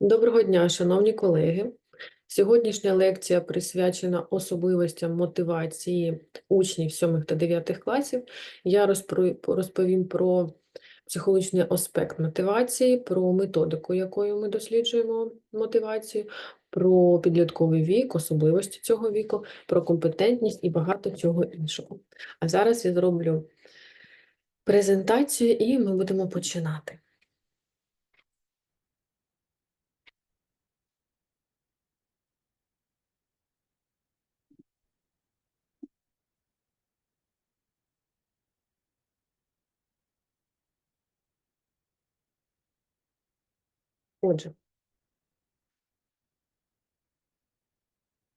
Доброго дня, шановні колеги. Сьогоднішня лекція присвячена особливостям мотивації учнів 7 та 9 класів. Я розповім про психологічний аспект мотивації, про методику, якою ми досліджуємо мотивацію, про підлітковий вік, особливості цього віку, про компетентність і багато чого іншого. А зараз я зроблю презентацію і ми будемо починати. Отже,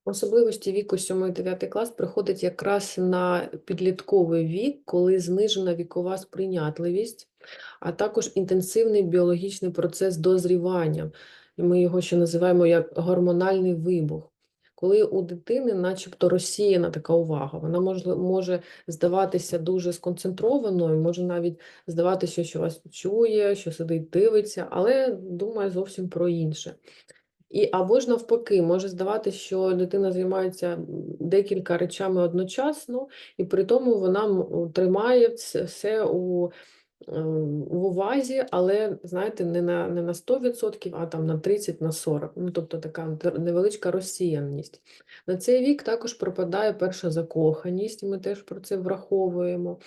особливості віку 7-9 клас приходить якраз на підлітковий вік, коли знижена вікова сприйнятливість, а також інтенсивний біологічний процес дозрівання. Ми його ще називаємо як гормональний вибух. Коли у дитини начебто розсіяна така увага, вона може, може здаватися дуже сконцентрованою, може навіть здаватися, що вас чує, що сидить, дивиться, але думає зовсім про інше. І або ж навпаки, може здаватися, що дитина займається декілька речами одночасно, і при тому вона тримає все у, в увазі, але, знаєте, не на, не на 100%, а там на 30, на 40. Ну, тобто така невеличка розсіяність. На цей вік також пропадає перша закоханість, ми теж про це враховуємо.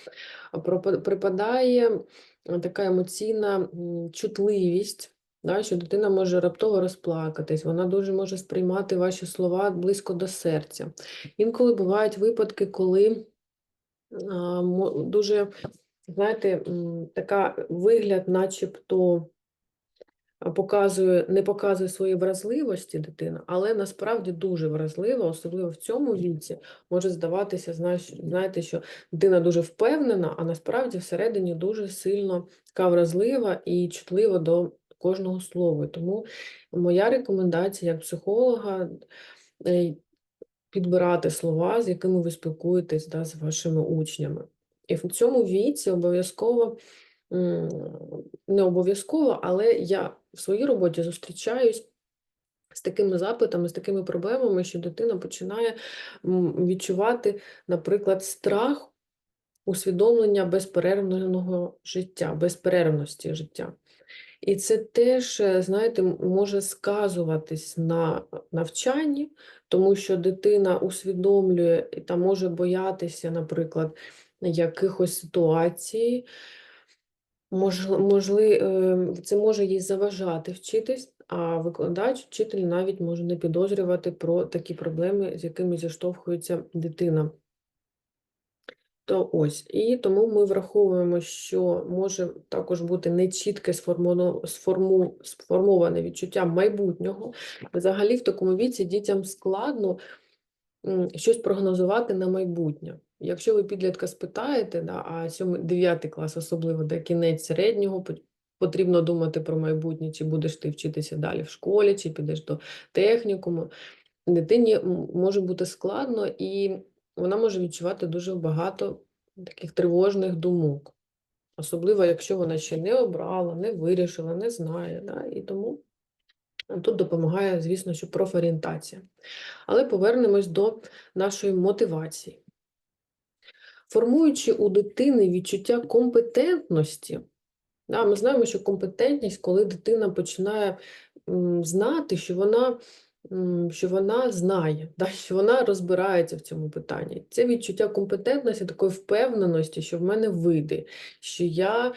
Припадає е, така емоційна чутливість. Да, що дитина може раптово розплакатись, вона дуже може сприймати ваші слова близько до серця. Інколи бувають випадки, коли а, дуже, знаєте, така вигляд, начебто показує, не показує свої вразливості дитина, але насправді дуже вразлива, особливо в цьому віці, може здаватися, знаєте, що дитина дуже впевнена, а насправді всередині дуже сильно така вразлива і чутлива до кожного слова. Тому моя рекомендація як психолога е, підбирати слова, з якими ви спілкуєтесь да, з вашими учнями. І в цьому віці обов'язково, не обов'язково, але я в своїй роботі зустрічаюсь з такими запитами, з такими проблемами, що дитина починає відчувати, наприклад, страх усвідомлення безперервного життя, безперервності життя. І це теж, е, знаєте, може сказуватись на навчанні, тому що дитина усвідомлює та може боятися, наприклад, якихось ситуацій. Можли, можли, е, це може їй заважати вчитись, а викладач, вчитель навіть може не підозрювати про такі проблеми, з якими зіштовхується дитина. То ось, і тому ми враховуємо, що може також бути нечітке сформоване відчуття майбутнього. Взагалі, в такому віці дітям складно щось прогнозувати на майбутнє. Якщо ви підлітка спитаєте, да, а 7-9 клас, особливо де кінець середнього, потрібно думати про майбутнє, чи будеш ти вчитися далі в школі, чи підеш до технікуму. Дитині може бути складно, і вона може відчувати дуже багато таких тривожних думок. Особливо, якщо вона ще не обрала, не вирішила, не знає. Да? І тому тут допомагає, звісно, що профорієнтація. Але повернемось до нашої мотивації. Формуючи у дитини відчуття компетентності, да, ми знаємо, що компетентність, коли дитина починає знати, що вона, що вона знає, да, що вона розбирається в цьому питанні. Це відчуття компетентності, такої впевненості, що в мене вийде, що я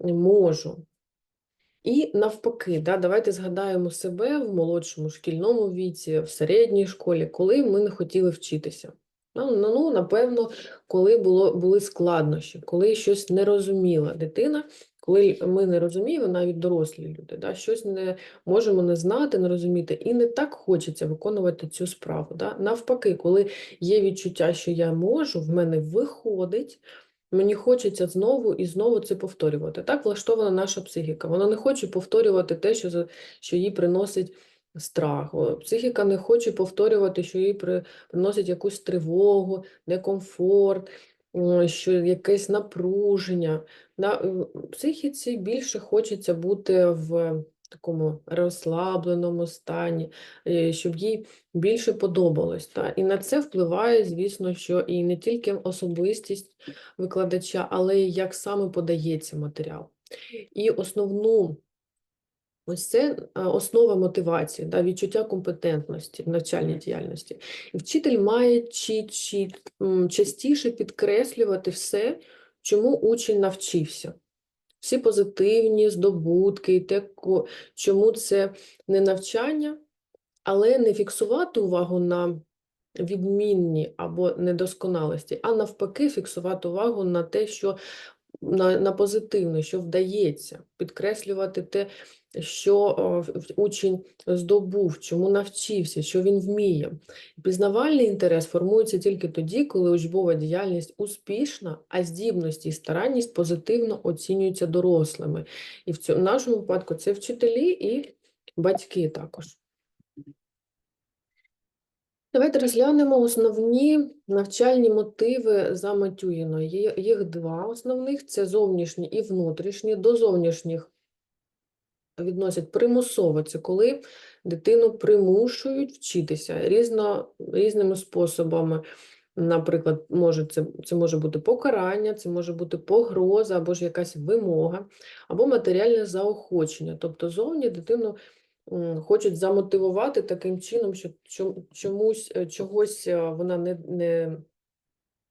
можу. І навпаки, да, давайте згадаємо себе в молодшому шкільному віці, в середній школі, коли ми не хотіли вчитися. Ну, ну, напевно, коли було, були складнощі, коли щось не розуміла дитина, коли ми не розуміємо, навіть дорослі люди, да, щось не можемо не знати, не розуміти, і не так хочеться виконувати цю справу. Да. Навпаки, коли є відчуття, що я можу, в мене виходить, Мені хочеться знову і знову це повторювати. Так влаштована наша психіка. Вона не хоче повторювати те, що, що їй приносить страх. Психіка не хоче повторювати, що їй при- приносить якусь тривогу, некомфорт, що якесь напруження. На психіці більше хочеться бути в такому розслабленому стані, е, щоб їй більше подобалось. Та? І на це впливає, звісно, що і не тільки особистість викладача, але й як саме подається матеріал. І основну Ось це е, основа мотивації, да, відчуття компетентності в навчальній діяльності. І вчитель має чи, чи, частіше підкреслювати все, чому учень навчився. Всі позитивні здобутки, те, чому це не навчання, але не фіксувати увагу на відмінні або недосконалості, а навпаки, фіксувати увагу на те, що на, на позитивне, що вдається, підкреслювати те, що в- учень здобув, чому навчився, що він вміє. Пізнавальний інтерес формується тільки тоді, коли учбова діяльність успішна, а здібності і старанність позитивно оцінюються дорослими. І в цьому в нашому випадку це вчителі і батьки також. Давайте розглянемо основні навчальні мотиви за Матюїною. Їх два основних: це зовнішні і внутрішні. До зовнішніх відносять примусово, це коли дитину примушують вчитися різно, різними способами. Наприклад, може це, це може бути покарання, це може бути погроза або ж якась вимога, або матеріальне заохочення. Тобто зовні дитину хочуть замотивувати таким чином, що чомусь е, чогось е, вона не, не,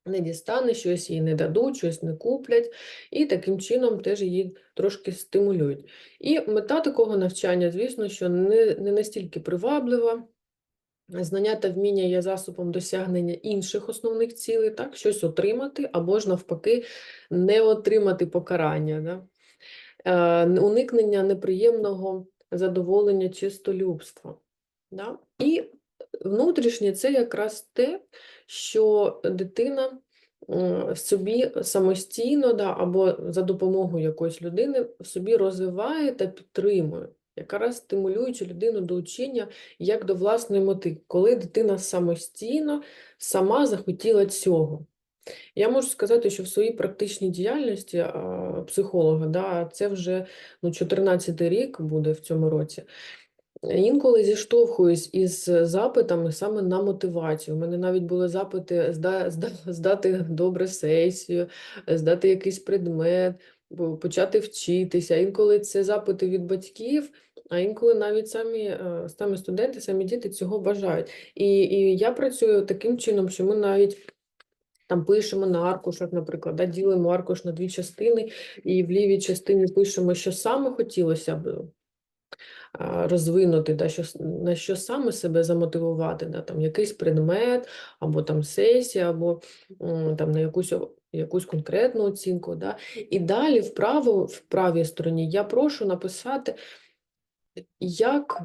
не дістане, щось їй не дадуть, щось не куплять, і таким чином теж її трошки стимулюють. І мета такого навчання, звісно, що не, не настільки приваблива. Знання та вміння є засобом досягнення інших основних цілей, так, щось отримати, або ж навпаки, не отримати покарання. Да? Е, уникнення неприємного задоволення чистолюбства. Да? І внутрішнє це якраз те, що дитина собі самостійно да, або за допомогою якоїсь людини собі розвиває та підтримує, якраз стимулюючи людину до учення як до власної мети, коли дитина самостійно сама захотіла цього. Я можу сказати, що в своїй практичній діяльності психолога, да, це вже ну, 14 рік буде в цьому році. Інколи зіштовхуюсь із запитами саме на мотивацію. У мене навіть були запити зда, зда, здати добре сесію, здати якийсь предмет, почати вчитися. Інколи це запити від батьків, а інколи навіть самі, е, самі студенти, самі діти цього бажають. І, і я працюю таким чином, що ми навіть. Там пишемо на аркушах, наприклад, да, ділимо аркуш на дві частини, і в лівій частині пишемо, що саме хотілося б розвинути, да, що, на що саме себе замотивувати, да, там якийсь предмет, або там сесія, або там на якусь, якусь конкретну оцінку. Да. І далі вправо, в правій стороні я прошу написати, як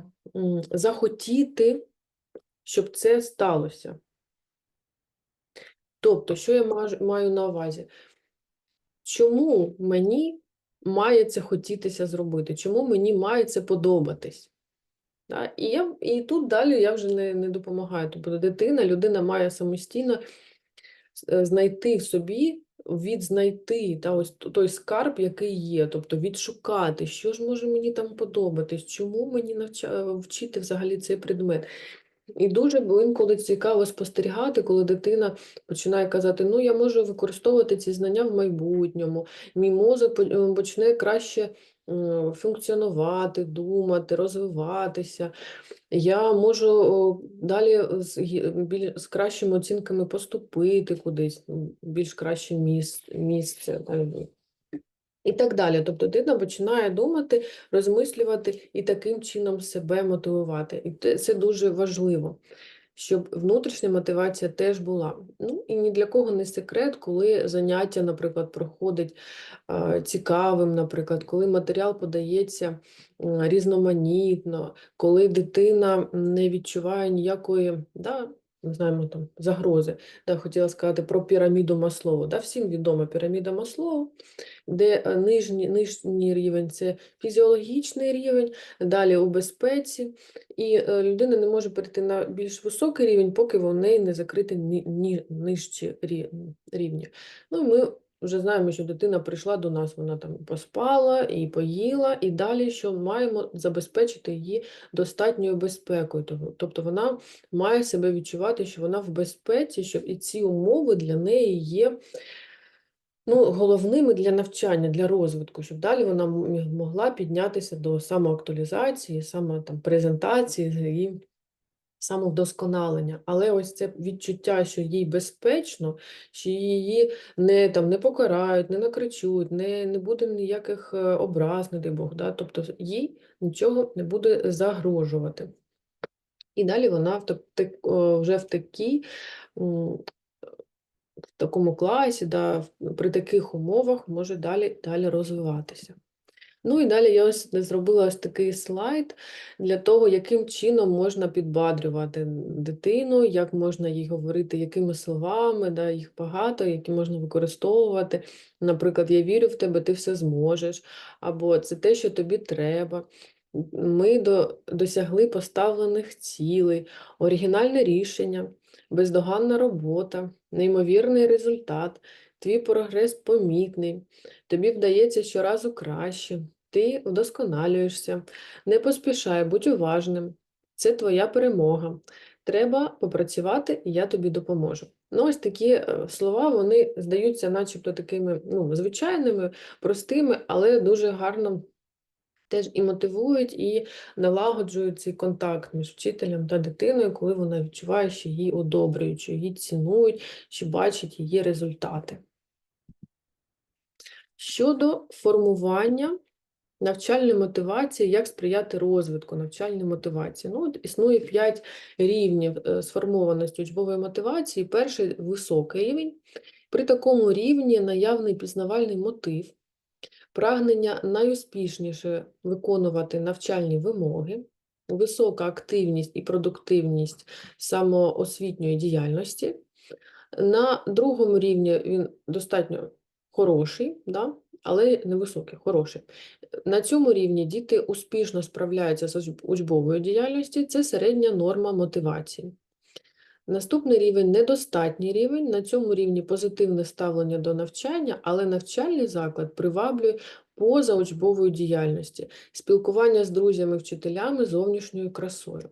захотіти, щоб це сталося. Тобто, що я маю на увазі? Чому мені має це хотітися зробити? Чому мені має це подобатись? Да? І, я, і тут далі я вже не, не допомагаю. Тобто дитина, людина має самостійно е, знайти в собі, відзнайти та, ось той скарб, який є, тобто відшукати, що ж може мені там подобатись, чому мені навча... вчити взагалі цей предмет. І дуже було інколи цікаво спостерігати, коли дитина починає казати, ну я можу використовувати ці знання в майбутньому, мій мозок е, почне краще функціонувати, думати, розвиватися. Я можу далі з, кращими оцінками поступити кудись, більш краще місце, місце і так далі. Тобто дитина починає думати, розмислювати і таким чином себе мотивувати. І це дуже важливо, щоб внутрішня мотивація теж була. Ну і ні для кого не секрет, коли заняття, наприклад, проходить цікавим, наприклад, коли матеріал подається різноманітно, коли дитина не відчуває ніякої, да, не знаємо там загрози. Да, хотіла сказати про піраміду Маслову. Да, всім відома піраміда Маслову, де е, нижній, нижній рівень це фізіологічний рівень, далі у безпеці, і е, людина не може перейти на більш високий рівень, поки в неї не закриті ні, ні, нижчі рівні. Ну, ми вже знаємо, що дитина прийшла до нас, вона там поспала і поїла, і далі що маємо забезпечити її достатньою безпекою. Тобто- вона має себе відчувати, що вона в безпеці, що і ці умови для неї є ну, головними для навчання, для розвитку, щоб далі вона могла піднятися до самоактуалізації, саме там презентації і самовдосконалення. Але ось це відчуття, що їй безпечно, що її не, там, не покарають, не накричуть, не, не буде ніяких е, образ, не дай Бог, да? тобто їй нічого не буде загрожувати. І далі вона вже в такій, в такому класі, да, при таких умовах може далі, далі розвиватися. Ну і далі я ось зробила ось такий слайд для того, яким чином можна підбадрювати дитину, як можна їй говорити, якими словами, да, їх багато, які можна використовувати. Наприклад, я вірю в тебе, ти все зможеш, або це те, що тобі треба. Ми до, досягли поставлених цілей, оригінальне рішення, бездоганна робота, неймовірний результат, твій прогрес помітний. Тобі вдається щоразу краще, ти вдосконалюєшся, не поспішай, будь уважним. Це твоя перемога. Треба попрацювати, і я тобі допоможу. Ну, ось такі е, слова, вони здаються начебто такими ну, звичайними, простими, але дуже гарно теж і мотивують, і налагоджують цей контакт між вчителем та дитиною, коли вона відчуває, що її одобрюють, що її цінують, що бачать її результати. Щодо формування навчальної мотивації, як сприяти розвитку навчальної мотивації. Ну, от існує 5 рівнів е, сформованості учбової мотивації. Перший високий рівень. При такому рівні наявний пізнавальний мотив, прагнення найуспішніше виконувати навчальні вимоги, висока активність і продуктивність самоосвітньої діяльності. На другому рівні він достатньо хороший, да? але невисокий, хороший. На цьому рівні діти успішно справляються з учбовою діяльністю, це середня норма мотивації. Наступний рівень недостатній рівень. На цьому рівні позитивне ставлення до навчання, але навчальний заклад приваблює поза учбовою діяльності, спілкування з друзями, вчителями, зовнішньою красою.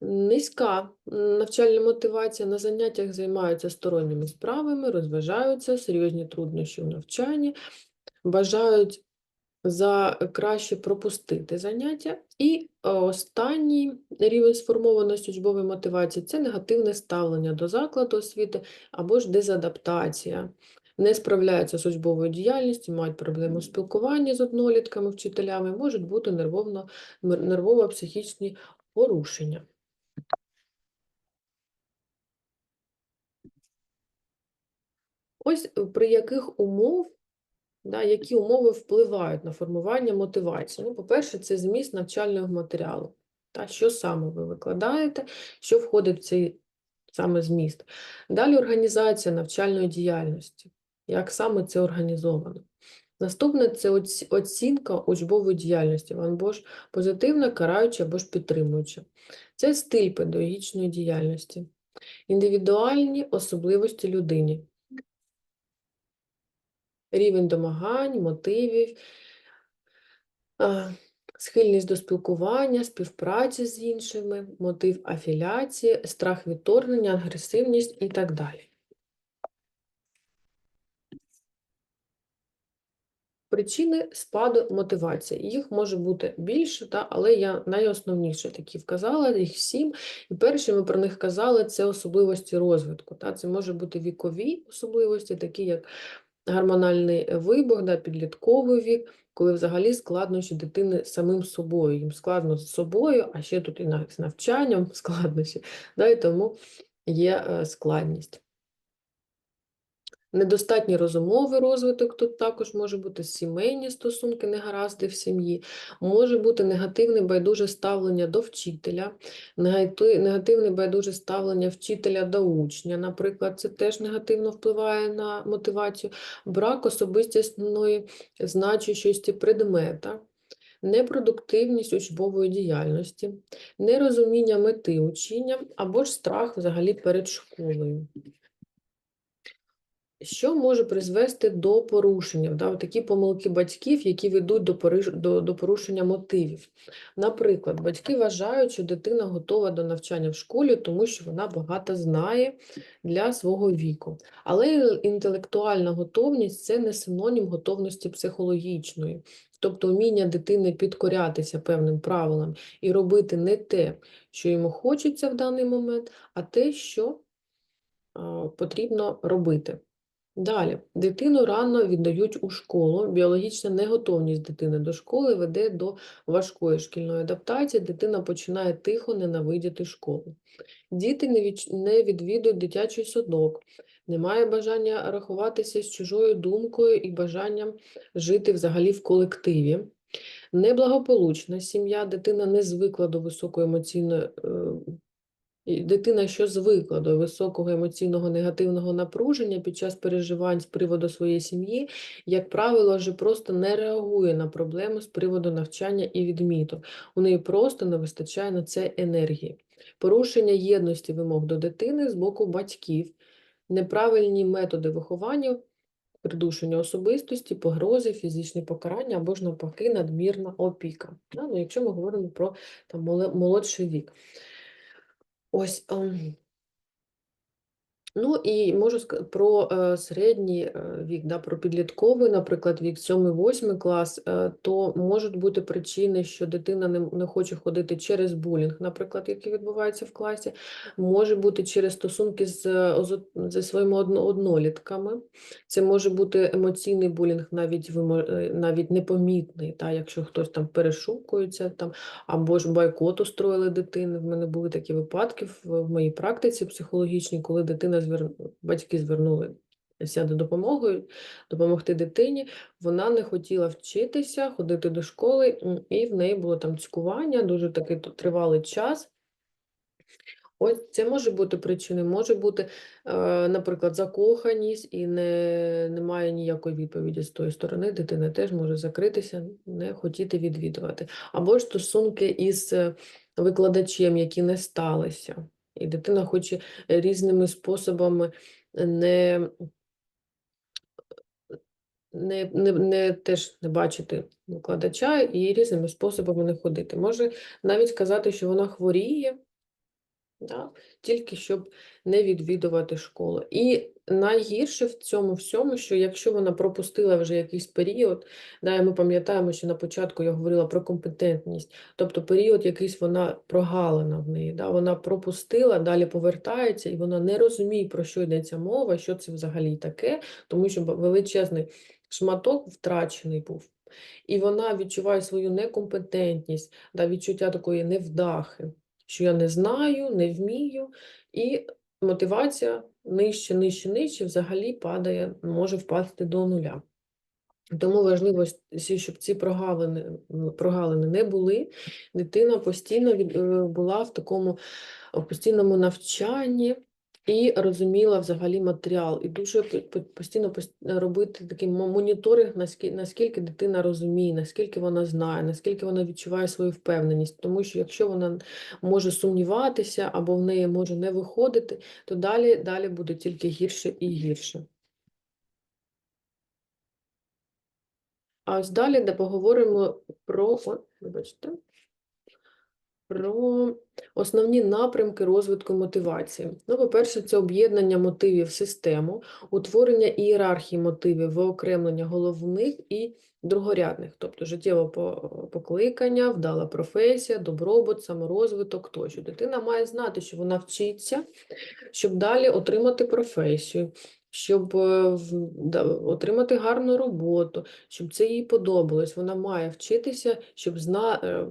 Низька навчальна мотивація на заняттях займаються сторонніми справами, розважаються, серйозні труднощі у навчанні, бажають за краще пропустити заняття. І е, останній рівень сформованості учбової мотивації це негативне ставлення до закладу освіти або ж дезадаптація. Не справляються з учбовою діяльністю, мають проблеми спілкуванні з однолітками, вчителями, можуть бути нервово-психічні порушення. Ось е, при яких умов, да, які умови впливають на формування мотивації. Ну, по-перше, це зміст навчального матеріалу. Та, що саме ви викладаєте, що входить в цей саме зміст. Далі організація навчальної діяльності, як саме це організовано. Наступне це оцінка учбової діяльності, або ж позитивна, караюча або ж підтримуюча. Це стиль педагогічної діяльності, індивідуальні особливості людини, рівень домагань, мотивів, схильність до спілкування, співпраці з іншими, мотив афіляції, страх відторгнення, агресивність і так далі. Причини спаду мотивації. Їх може бути більше, та, але я найосновніше такі вказала, їх сім. І перші ми про них казали, це особливості розвитку. Та. Це може бути вікові особливості, такі як гормональний вибух, да, підлітковий вік, коли взагалі складнощі дитини самим собою. Їм складно з собою, а ще тут і з навчанням складнощі, да, і тому є е, складність. Недостатній розумовий розвиток тут також може бути сімейні стосунки, негаразди в сім'ї, може бути негативне байдуже ставлення до вчителя, негативне байдуже ставлення вчителя до учня, наприклад, це теж негативно впливає на мотивацію, брак особистісної значущості предмета, непродуктивність учбової діяльності, нерозуміння мети учення або ж страх взагалі перед школою. Що може призвести до порушення? Да, такі помилки батьків, які ведуть до, до, до порушення мотивів. Наприклад, батьки вважають, що дитина готова до навчання в школі, тому що вона багато знає для свого віку. Але інтелектуальна готовність це не синонім готовності психологічної. Тобто вміння дитини підкорятися певним правилам і робити не те, що йому хочеться в даний момент, а те, що потрібно робити. Далі, дитину рано віддають у школу. Біологічна неготовність дитини до школи веде до важкої шкільної адаптації. Дитина починає тихо ненавидіти школу. Діти не, відвідують дитячий садок, немає бажання рахуватися з чужою думкою і бажанням жити взагалі в колективі. Неблагополучна сім'я, дитина не звикла до високої емоційної е, дитина, що звикла до високого емоційного негативного напруження під час переживань з приводу своєї сім'ї, як правило, вже просто не реагує на проблеми з приводу навчання і відміток. У неї просто не вистачає на це енергії. Порушення єдності вимог до дитини з боку батьків, неправильні методи виховання, придушення особистості, погрози, фізичні покарання або ж навпаки надмірна опіка. Ну, якщо ми говоримо про там, молодший вік. Ось. Ну і можу сказати про е, середній е, вік, да, про підлітковий, наприклад, вік 7-8 клас, е, то можуть бути причини, що дитина не, не хоче ходити через булінг, наприклад, який відбувається в класі, може бути через стосунки з, зі своїми однолітками. Це може бути емоційний булінг, навіть е, навіть непомітний, та, якщо хтось там перешукується, там, або ж бойкот устроїли дитини. В мене були такі випадки в моїй практиці психологічній, коли дитина звер... батьки звернулися до допомоги, допомогти дитині. Вона не хотіла вчитися, ходити до школи, і в неї було там цькування, дуже такий тривалий час. Ось це може бути причиною, може бути, е, наприклад, закоханість і не, немає ніякої відповіді з тої сторони. Дитина теж може закритися, не хотіти відвідувати. Або ж стосунки із е, викладачем, які не сталися. І дитина хоче різними способами не, не, не, не теж не бачити викладача і різними способами не ходити. Може навіть казати, що вона хворіє, да, тільки щоб не відвідувати школу. І найгірше в цьому всьому, що якщо вона пропустила вже якийсь період, да, і ми пам'ятаємо, що на початку я говорила про компетентність, тобто період якийсь вона прогалина в неї, да, вона пропустила, далі повертається, і вона не розуміє, про що йдеться мова, що це взагалі таке, тому що величезний шматок втрачений був. І вона відчуває свою некомпетентність, да, відчуття такої невдахи що я не знаю, не вмію, і мотивація нижче, нижче, нижче взагалі падає, може впасти до нуля. Тому важливо, щоб ці прогалини, прогалини не були. Дитина постійно е, була в такому в постійному навчанні і розуміла взагалі матеріал. І дуже по- по- постійно робити такий моніторинг, наскільки дитина розуміє, наскільки вона знає, наскільки вона відчуває свою впевненість. Тому що якщо вона може сумніватися або в неї може не виходити, то далі, далі буде тільки гірше і гірше. А ось далі, де поговоримо про, о, вибачте, про основні напрямки розвитку мотивації. Ну, по-перше, це об'єднання мотивів в систему, утворення ієрархії мотивів, виокремлення головних і другорядних, тобто життєве покликання, вдала професія, добробут, саморозвиток тощо. Дитина має знати, що вона вчиться, щоб далі отримати професію, щоб е, отримати гарну роботу, щоб це їй подобалось. Вона має вчитися, щоб зна, е,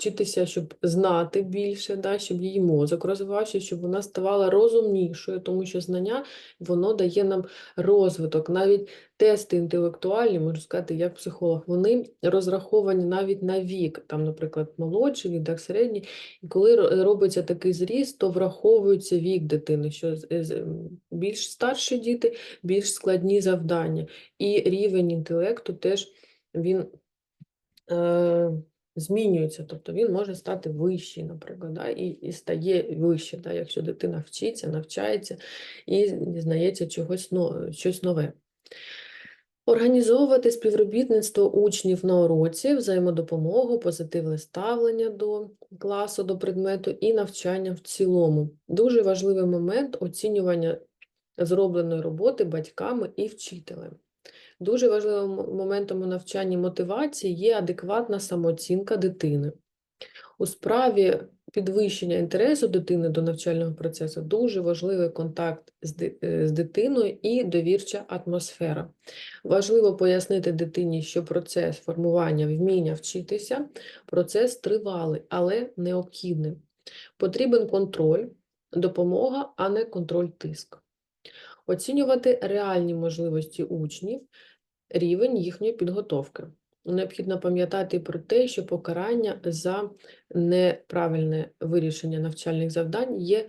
вчитися, щоб знати більше, да, щоб її мозок розвивався, щоб вона ставала розумнішою, тому що знання воно дає нам розвиток. Навіть тести інтелектуальні, можу сказати, як психолог, вони розраховані навіть на вік, там, наприклад, молодший вік, так, середній. І коли робиться такий зріст, то враховується вік дитини, що з- більш старші діти, більш складні завдання. І рівень інтелекту теж він е, змінюється, тобто він може стати вищий, наприклад, да, і, і стає вище, да, якщо дитина вчиться, навчається і дізнається чогось, щось нове. Організовувати співробітництво учнів на уроці, взаємодопомогу, позитивне ставлення до класу, до предмету і навчання в цілому. Дуже важливий момент оцінювання зробленої роботи батьками і вчителем. Дуже важливим моментом у навчанні мотивації є адекватна самооцінка дитини. У справі підвищення інтересу дитини до навчального процесу дуже важливий контакт е, з дитиною і довірча атмосфера. Важливо пояснити дитині, що процес формування вміння вчитися процес тривалий, але необхідний. Потрібен контроль, допомога, а не контроль-тиск. Оцінювати реальні можливості учнів, рівень їхньої підготовки. Необхідно пам'ятати про те, що покарання за неправильне вирішення навчальних завдань є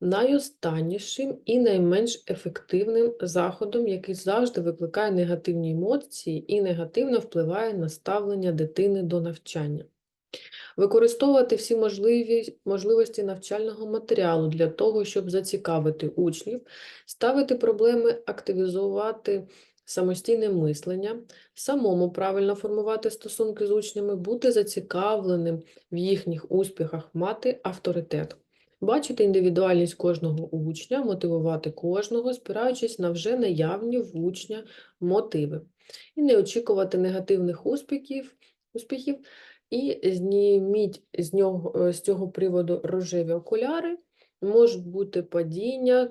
найостаннішим і найменш ефективним заходом, який завжди викликає негативні емоції і негативно впливає на ставлення дитини до навчання. Використовувати всі можливі, можливості навчального матеріалу для того, щоб зацікавити учнів, ставити проблеми, активізувати самостійне мислення, самому правильно формувати стосунки з учнями, бути зацікавленим в їхніх успіхах, мати авторитет. Бачити індивідуальність кожного учня, мотивувати кожного, спираючись на вже наявні в учня мотиви. І не очікувати негативних успіхів, успіхів і зніміть з нього, з цього приводу рожеві окуляри. Можуть бути падіння,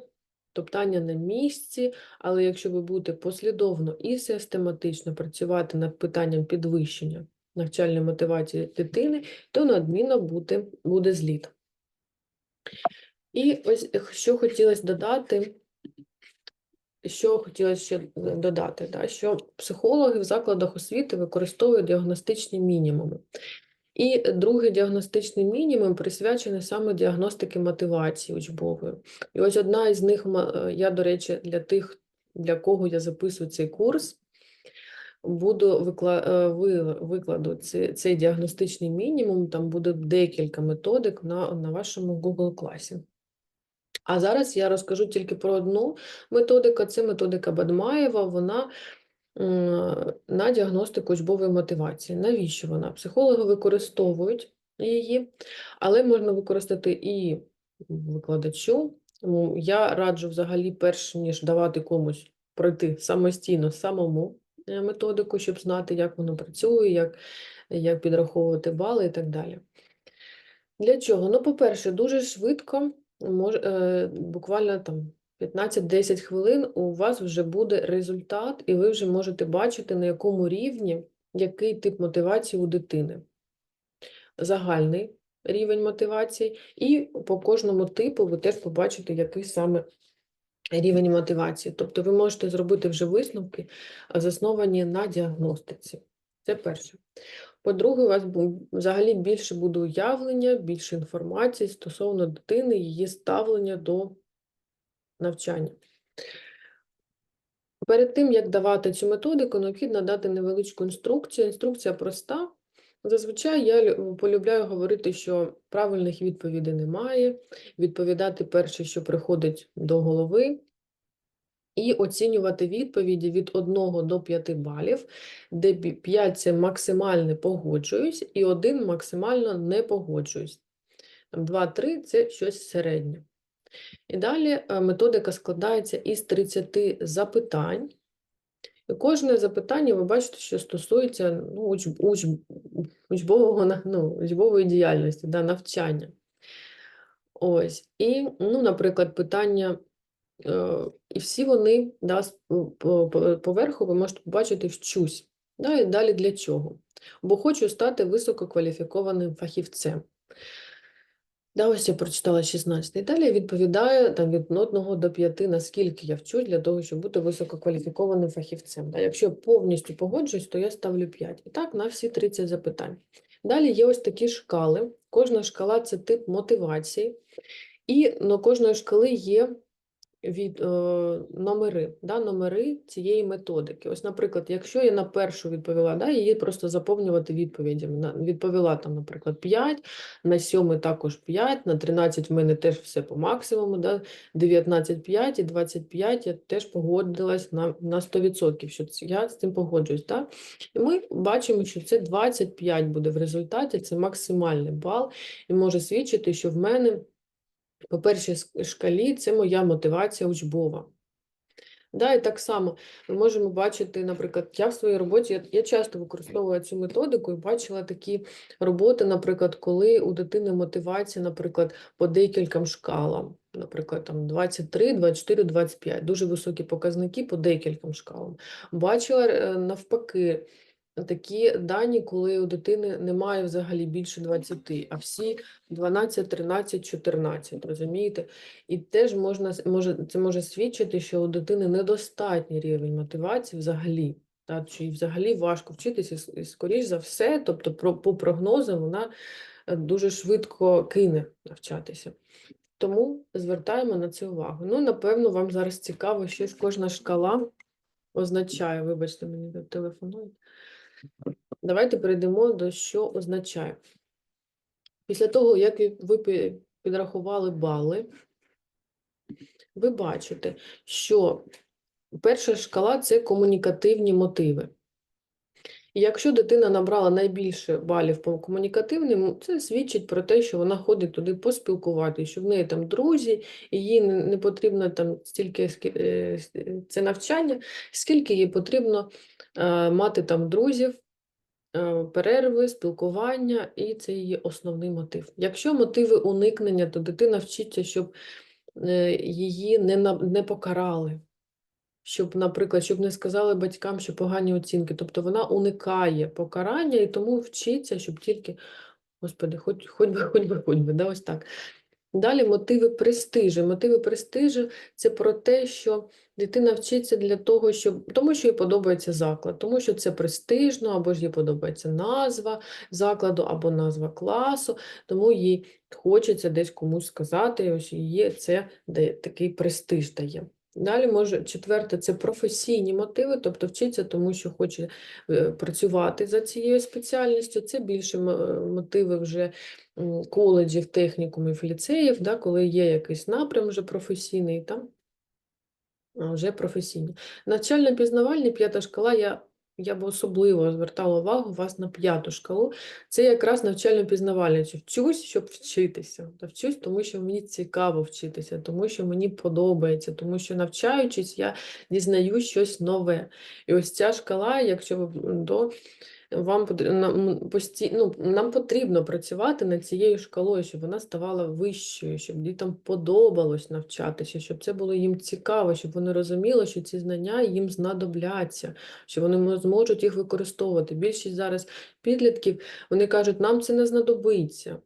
топтання на місці, але якщо ви будете послідовно і систематично працювати над питанням підвищення навчальної мотивації дитини, то неодмінно буде, буде зліт. І ось що хотілося додати, що хотілося ще додати, да, що психологи в закладах освіти використовують діагностичні мінімуми. І другий діагностичний мінімум присвячений саме діагностики мотивації учбової. І ось одна із них, е, я, до речі, для тих, для кого я записую цей курс, буду е, ви- викладу цей, діагностичний мінімум, там буде декілька методик на, на вашому Google класі. А зараз я розкажу тільки про одну методику. Це методика Бадмаєва. Вона на діагностику учбової мотивації. Навіщо вона? Психологи використовують її, але можна використати і викладачу. Тому я раджу взагалі, перш ніж давати комусь пройти самостійно самому е, методику, щоб знати, як воно працює, як, як підраховувати бали і так далі. Для чого? Ну, по-перше, дуже швидко, мож, е, буквально там 15-10 хвилин у вас вже буде результат, і ви вже можете бачити, на якому рівні, який тип мотивації у дитини. Загальний рівень мотивації, і по кожному типу ви теж побачите, який саме рівень мотивації. Тобто ви можете зробити вже висновки, засновані на діагностиці. Це перше. По-друге, у вас взагалі більше буде уявлення, більше інформації стосовно дитини, її ставлення до навчання. Перед тим, як давати цю методику, необхідно дати невеличку інструкцію. Інструкція проста. Зазвичай я полюбляю говорити, що правильних відповідей немає, відповідати перше, що приходить до голови, і оцінювати відповіді від 1 до 5 балів, де 5 – це максимально погоджуюсь, і 1 – максимально не погоджуюсь. 2-3 – це щось середнє. І далі е, методика складається із 30 запитань. І кожне запитання ви бачите, що стосується ну, уч, уч, учбового, ну, учбової діяльності, да, навчання. Ось. І, ну, наприклад, питання, е, і всі вони да, по- по- поверху ви можете побачити вчусь. Да, і далі для чого? Бо хочу стати висококваліфікованим фахівцем. Да, ось я прочитала 16. І далі я відповідаю там, від 1 до 5, наскільки я вчусь для того, щоб бути висококваліфікованим фахівцем. Да, якщо я повністю погоджуюсь, то я ставлю 5. І так на всі 30 запитань. Далі є ось такі шкали. Кожна шкала – це тип мотивації. І на кожної шкали є від, е, номери, да, номери цієї методики. Ось, наприклад, якщо я на першу відповіла, да, її просто заповнювати відповідями. На, відповіла там, наприклад, 5, на 7 також 5, на 13 в мене теж все по максимуму, да, 19 5 і 25 я теж погодилась на, на 100%, що я з цим погоджуюсь. Да? І ми бачимо, що це 25 буде в результаті, це максимальний бал, і може свідчити, що в мене по першій шкалі це моя мотивація учбова. Да, і так само ми можемо бачити, наприклад, я в своїй роботі, я, я часто використовую цю методику і бачила такі роботи, наприклад, коли у дитини мотивація, наприклад, по декільком шкалам, наприклад, там 23, 24, 25, дуже високі показники по декільком шкалам. Бачила е, навпаки такі дані, коли у дитини немає взагалі більше 20, а всі 12, 13, 14, розумієте? І теж можна, може, це може свідчити, що у дитини недостатній рівень мотивації взагалі. Та, чи взагалі важко вчитися, і скоріш за все, тобто про, по прогнозам вона е, дуже швидко кине навчатися. Тому звертаємо на це увагу. Ну, напевно, вам зараз цікаво, що ж кожна шкала означає. Вибачте, мені телефонують. Давайте перейдемо до що означає. Після того, як ви підрахували бали, ви бачите, що перша шкала це комунікативні мотиви. І якщо дитина набрала найбільше балів по комунікативним, це свідчить про те, що вона ходить туди поспілкуватися, що в неї там друзі, і їй не, потрібно там стільки е, це навчання, скільки їй потрібно мати там друзів, е, перерви, спілкування, і це її основний мотив. Якщо мотиви уникнення, то дитина вчиться, щоб е, її не, не покарали. Щоб, наприклад, щоб не сказали батькам, що погані оцінки. Тобто вона уникає покарання і тому вчиться, щоб тільки, господи, хоч, хоч би, хоч би, хоч би, да, ось так. Далі мотиви престижу. Мотиви престижу – це про те, що дитина вчиться для того, щоб, тому що їй подобається заклад, тому що це престижно, або ж їй подобається назва закладу, або назва класу, тому їй хочеться десь комусь сказати, ось її це де такий престиж дає. Далі може четверте це професійні мотиви, тобто вчиться, тому що хоче е, працювати за цією спеціальністю. Це більше мотиви вже коледжів, технікумів, ліцеїв, да, коли є якийсь напрям вже професійний, там вже професійні. Навчально-пізнавальні п'ята шкала, я, я б особливо звертала увагу вас на п'яту шкалу. Це якраз навчально-пізнавальне. Чи Вчусь, щоб вчитися. Та вчусь, тому що мені цікаво вчитися, тому що мені подобається, тому що навчаючись, я дізнаю щось нове. І ось ця шкала, якщо ви до вам нам, пості... ну, нам потрібно працювати над цією шкалою, щоб вона ставала вищою, щоб дітям подобалось навчатися, щоб це було їм цікаво, щоб вони розуміли, що ці знання їм знадобляться, що вони зможуть їх використовувати. Більшість зараз підлітків вони кажуть, нам це не знадобиться.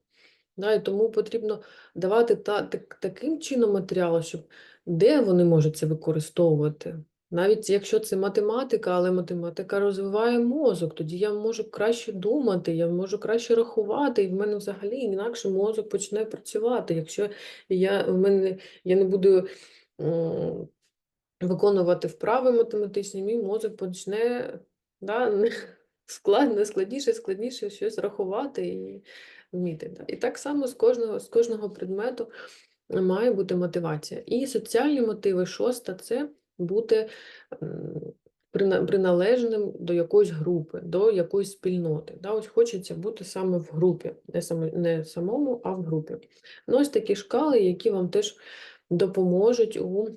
Да, і тому потрібно давати та, так, таким чином матеріал, щоб де вони можуть це використовувати. Навіть якщо це математика, але математика розвиває мозок, тоді я можу краще думати, я можу краще рахувати, і в мене взагалі інакше мозок почне працювати. Якщо я, в мене, я не буду виконувати вправи математичні, мій мозок почне да, складно, складніше, складніше щось рахувати і вміти. Да. І так само з кожного, з кожного предмету має бути мотивація. І соціальні мотиви, шоста це бути приналежним до якоїсь групи, до якоїсь спільноти. Да? Ось хочеться бути саме в групі, не, само, не самому, а в групі. Ну, ось такі шкали, які вам теж допоможуть у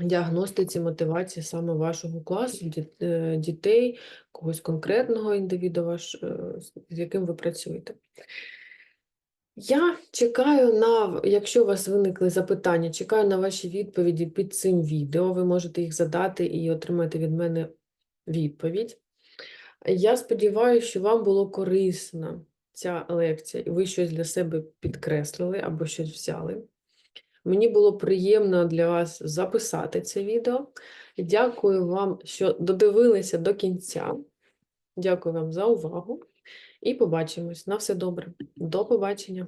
діагностиці мотивації саме вашого класу, е, дітей, когось конкретного індивіду, е, з яким ви працюєте. Я чекаю на, якщо у вас виникли запитання, чекаю на ваші відповіді під цим відео. Ви можете їх задати і отримати від мене відповідь. Я сподіваюся, що вам було корисна ця лекція, і ви щось для себе підкреслили або щось взяли. Мені було приємно для вас записати це відео. Дякую вам, що додивилися до кінця. Дякую вам за увагу і побачимось. На все добре. До побачення.